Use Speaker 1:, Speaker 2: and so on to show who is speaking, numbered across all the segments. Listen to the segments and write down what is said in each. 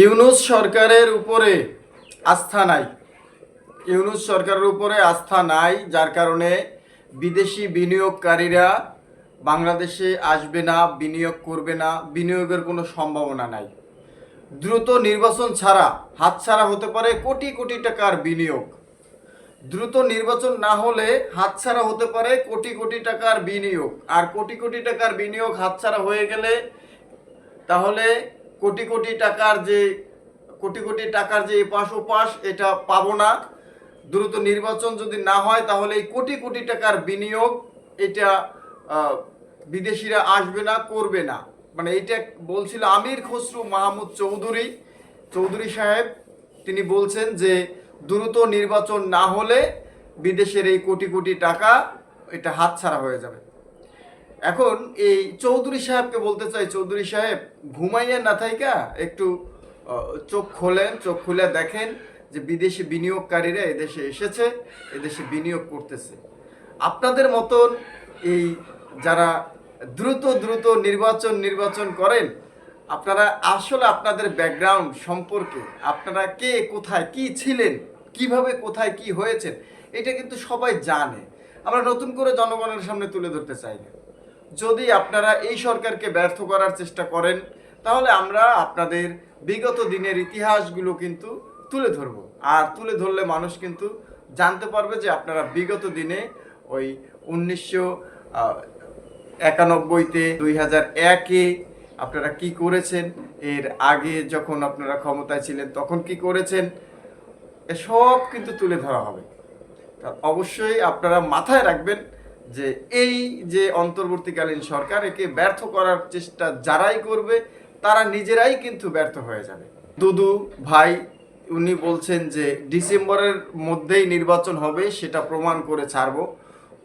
Speaker 1: ইউনুস সরকারের উপরে আস্থা নাই। ইউনুস সরকারের উপরে আস্থা নাই, যার কারণে বিদেশি বিনিয়োগকারীরা বাংলাদেশে আসবে না, বিনিয়োগ করবে না, বিনিয়োগের কোনো সম্ভাবনা নাই। দ্রুত নির্বাচন ছাড়া হাতছাড়া হতে পারে কোটি কোটি টাকার বিনিয়োগ। দ্রুত নির্বাচন না হলে হাতছাড়া হতে পারে কোটি কোটি টাকার বিনিয়োগ। আর কোটি কোটি টাকার বিনিয়োগ হাতছাড়া হয়ে গেলে তাহলে কোটি কোটি টাকার যে, কোটি কোটি টাকার যে এপাশ ওপাশ, এটা পাবো না। দ্রুত নির্বাচন যদি না হয়, তাহলে এই কোটি কোটি টাকার বিনিয়োগ এটা বিদেশিরা আসবে না, করবে না। মানে এটা বলছিল আমির খসরু মাহমুদ চৌধুরী। চৌধুরী সাহেব, তিনি বলছেন যে দ্রুত নির্বাচন না হলে বিদেশের এই কোটি কোটি টাকা এটা হাতছাড়া হয়ে যাবে। এখন এই চৌধুরী সাহেবকে বলতে চাই, চৌধুরী সাহেব, ঘুমাইয়া না থাইকা একটু চোখ খোলেন, চোখ খুলে দেখেন যে বিদেশি বিনিয়োগকারীরা এদেশে এসেছে, এদেশে বিনিয়োগ করতেছে। আপনাদের মতন এই যারা দ্রুত দ্রুত নির্বাচন নির্বাচন করেন, আপনারা আসলে আপনাদের ব্যাকগ্রাউন্ড সম্পর্কে, আপনারা কে, কোথায়, কি ছিলেন, কীভাবে, কোথায়, কি হয়েছেন, এটা কিন্তু সবাই জানে। আমরা নতুন করে জনগণের সামনে তুলে ধরতে চাই না। যদি আপনারা এই সরকারকে ব্যর্থ করার চেষ্টা করেন, তাহলে আমরা আপনাদের বিগত দিনের ইতিহাসগুলো কিন্তু তুলে ধরবো। আর তুলে ধরলে মানুষ কিন্তু জানতে পারবে যে আপনারা বিগত দিনে ওই উনিশশো একানব্বইতে দুই হাজার একে আপনারা কি করেছেন? এর আগে যখন আপনারা ক্ষমতায় ছিলেন, তখন কি করেছেন? এসব কিন্তু তুলে ধরা হবে। অবশ্যই আপনারা মাথায় রাখবেন যে এই যে অন্তর্বর্তীকালীন সরকার একে ব্যর্থ করার চেষ্টা যারাই করবে, তারা নিজেরাই কিন্তু ব্যর্থ হয়ে যাবে। দুদু ভাই, উনি বলছেন যে ডিসেম্বরের মধ্যেই নির্বাচন হবে, সেটা প্রমাণ করে ছাড়বো।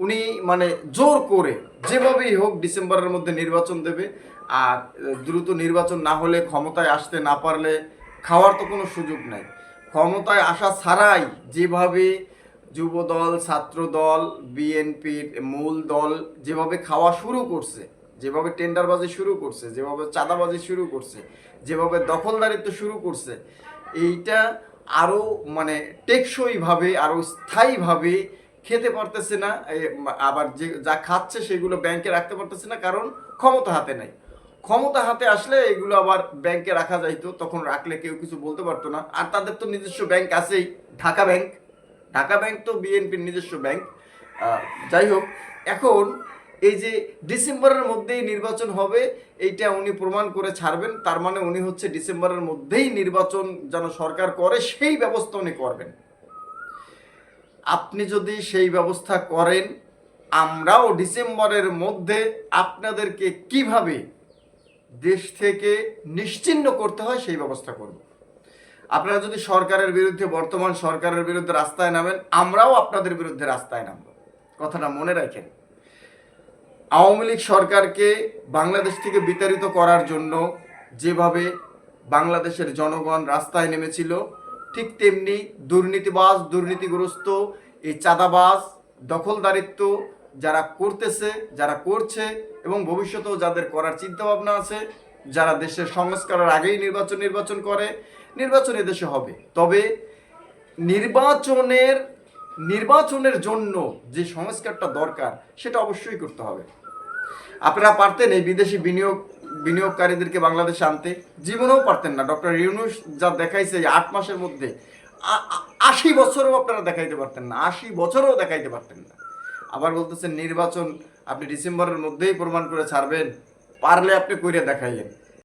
Speaker 1: উনি মানে জোর করে যেভাবেই হোক ডিসেম্বরের মধ্যে নির্বাচন দেবে, আর দ্রুত নির্বাচন না হলে ক্ষমতায় আসতে না পারলে খাওয়ার তো কোনো সুযোগ নাই। ক্ষমতায় আসা ছাড়াই যেভাবে যুব দল ছাত্র দল বিএনপির মূল দল যেভাবে খাওয়া শুরু করছে, যেভাবে টেন্ডারবাজি শুরু করছে, যেভাবে চাঁদাবাজি শুরু করছে, যেভাবে দখলদারিত্ব শুরু করছে, এইটা আরও মানে টেকসইভাবে আরও স্থায়ীভাবে খেতে পারতেছে না আবার যে, যা খাচ্ছে সেগুলো ব্যাংকে রাখতে পারতেছে না, কারণ ক্ষমতা হাতে নাই। ক্ষমতা হাতে আসলে এগুলো আবার ব্যাংকে রাখা যাইতো, তখন রাখলে কেউ কিছু বলতে পারতো না, আর তাদের তো নিজস্ব ব্যাংক আছেই, ঢাকা ব্যাংক। ঢাকা ব্যাংক তো বিএনপির নিজস্ব ব্যাংক। যাই হোক, এখন এই যে ডিসেম্বরের মধ্যেই নির্বাচন হবে, এইটা উনি প্রমাণ করে ছাড়বেন। তার মানে উনি হচ্ছে ডিসেম্বরের মধ্যেই নির্বাচন যেন সরকার করে, সেই ব্যবস্থা উনি করবেন। আপনি যদি সেই ব্যবস্থা করেন, আমরাও ডিসেম্বরের মধ্যে আপনাদেরকে কীভাবে দেশ থেকে নিশ্চিহ্ন করতে হয়, সেই ব্যবস্থা করব। আপনারা যদি সরকারের বিরুদ্ধে, বর্তমান সরকারের বিরুদ্ধে রাস্তায় নামেন, আমরাও আপনাদের বিরুদ্ধে রাস্তায় নামব। কথাটা মনে রাখেন। আওয়ামী লীগ সরকারকে বাংলাদেশ থেকে বিতাড়িত করার জন্য যেভাবে বাংলাদেশের জনগণ রাস্তায় নেমেছিল, ঠিক তেমনি দুর্নীতিবাজ, দুর্নীতিগ্রস্ত, এই চাঁদাবাজ, দখলদারিত্ব যারা করতেছে, যারা করছে এবং ভবিষ্যতেও যাদের করার চিন্তাভাবনা আছে, যারা দেশের সংস্কারের আগেই নির্বাচন নির্বাচন করে নির্বাচন এদেশে হবে। তবে নির্বাচনের নির্বাচনের জন্য যে সংস্কারটা দরকার, সেটা অবশ্যই করতে হবে। আপনারা পারতেন এই বিদেশি বিনিয়োগ, বিনিয়োগকারীদেরকে বাংলাদেশে আনতে। জীবনেও পারতেন না। ডক্টর ইউনুস যা দেখাইছে আট মাসের মধ্যে আশি বছরও আপনারা দেখাইতে পারতেন না। আশি বছরও দেখাইতে পারতেন না। আবার বলতেছেন, নির্বাচন আপনি ডিসেম্বরের মধ্যেই প্রমাণ করে ছাড়বেন। পারলে আপনি কইরে দেখাইয়েন।